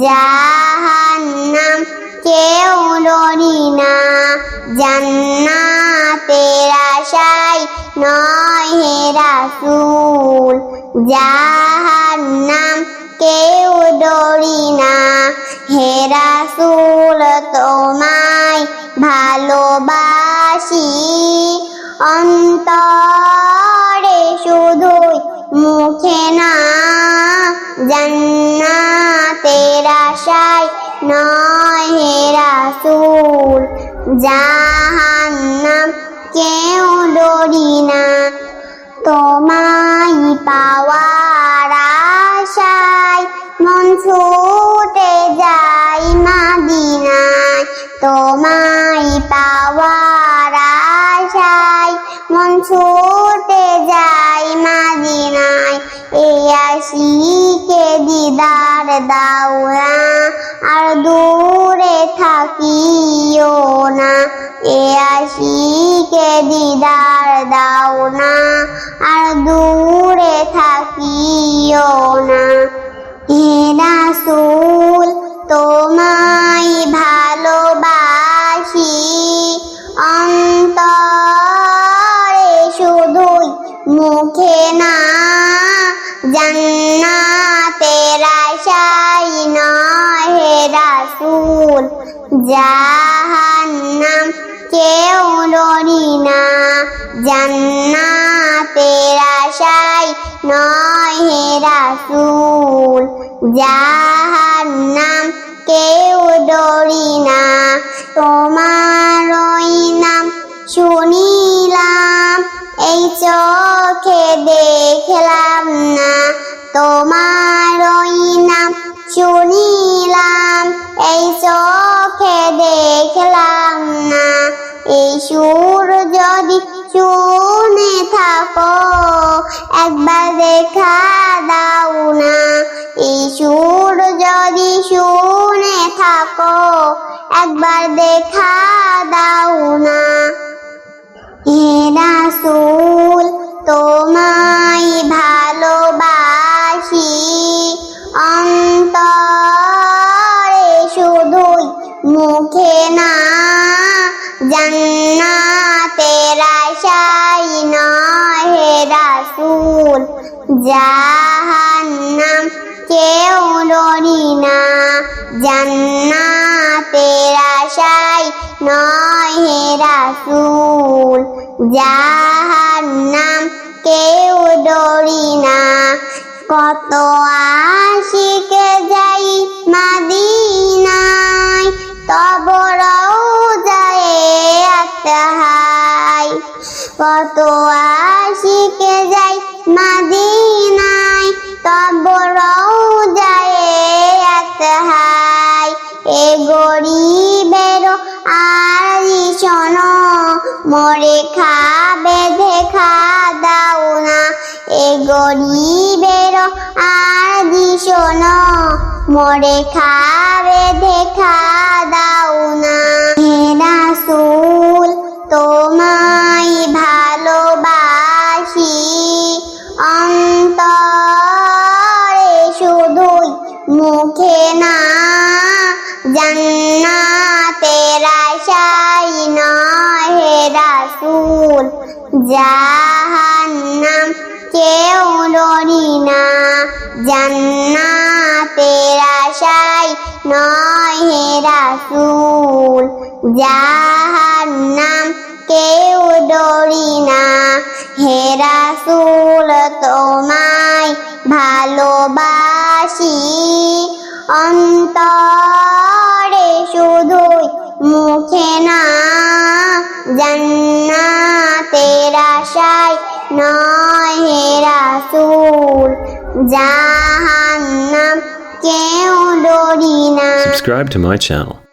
জাহান্নাম কেউ ডরি না। জান্নাতের আশায় নয় হে রাসূল। জাহান্নাম কেউ ডরি না। হে রাসূল, তোমায় ভালোবাসি। অন্তরে শুধুই মুখে না। জান্নাতের জাহান্নাম কেউ ডরি না। তোমায় পাওয়ার আশায় মন ছুটে যাই মাদিনায়। তোমায় পাওয়ার আশায় মন ছুটে যাই মাদিনায়। এ আশিকে দিদার দাও না, আর দূরে থাকিও। এ আশিকে দিদার দাও না আর দূরে থাকিও না। হে রাসূল, তোমায় ভালোবাসি। অন্তরে শুধুই মুখে না, জান্নাতের আশাই নয় হে রাসূল। জাহান্নাম কেউ ডরি না। জান্নাতের আশাই নয় হে রাসূল। জাহান্নাম কেউ ডরি না। তোমার ওই নাম শুনিলাম, এই চোখে দেখলাম না। তোমার ওই নাম শুনিলাম, এই চোখে দেখলাম এই সুর যদি শুনে থাকো, একবার দেখা দাও না। এই সুর যদি শুনে থাকো, একবার দেখা দাও না। হে রাসূল তোমায় জাহান্নাম, কেউ ডরি না। জান্নাতের আশাই নয় হে রাসূল। জাহান্নাম, কেউ ডরি না। কত আশিকে যাই মাদিনায়, তব যায় আত্মাহাই কত আশিকে যাই মাদিনায় মরে বেঁধে খাদাও দাও না। এ গরিবের আর শোনো মরে খা বেঁধে দাও রাসূল জাহান্নাম কেউ ডরি না। জান্নাতের আশাই নয় হে রাসূল। জাহান্নাম কেউ ডরি না। হে রাসূল, তোমায় ভালোবাসি। অন্তরে শুধুই মুখে না জান্নাতের আশায় নয় হে রাসূল জাহান্নাম কেউ ডরি না Subscribe to my channel.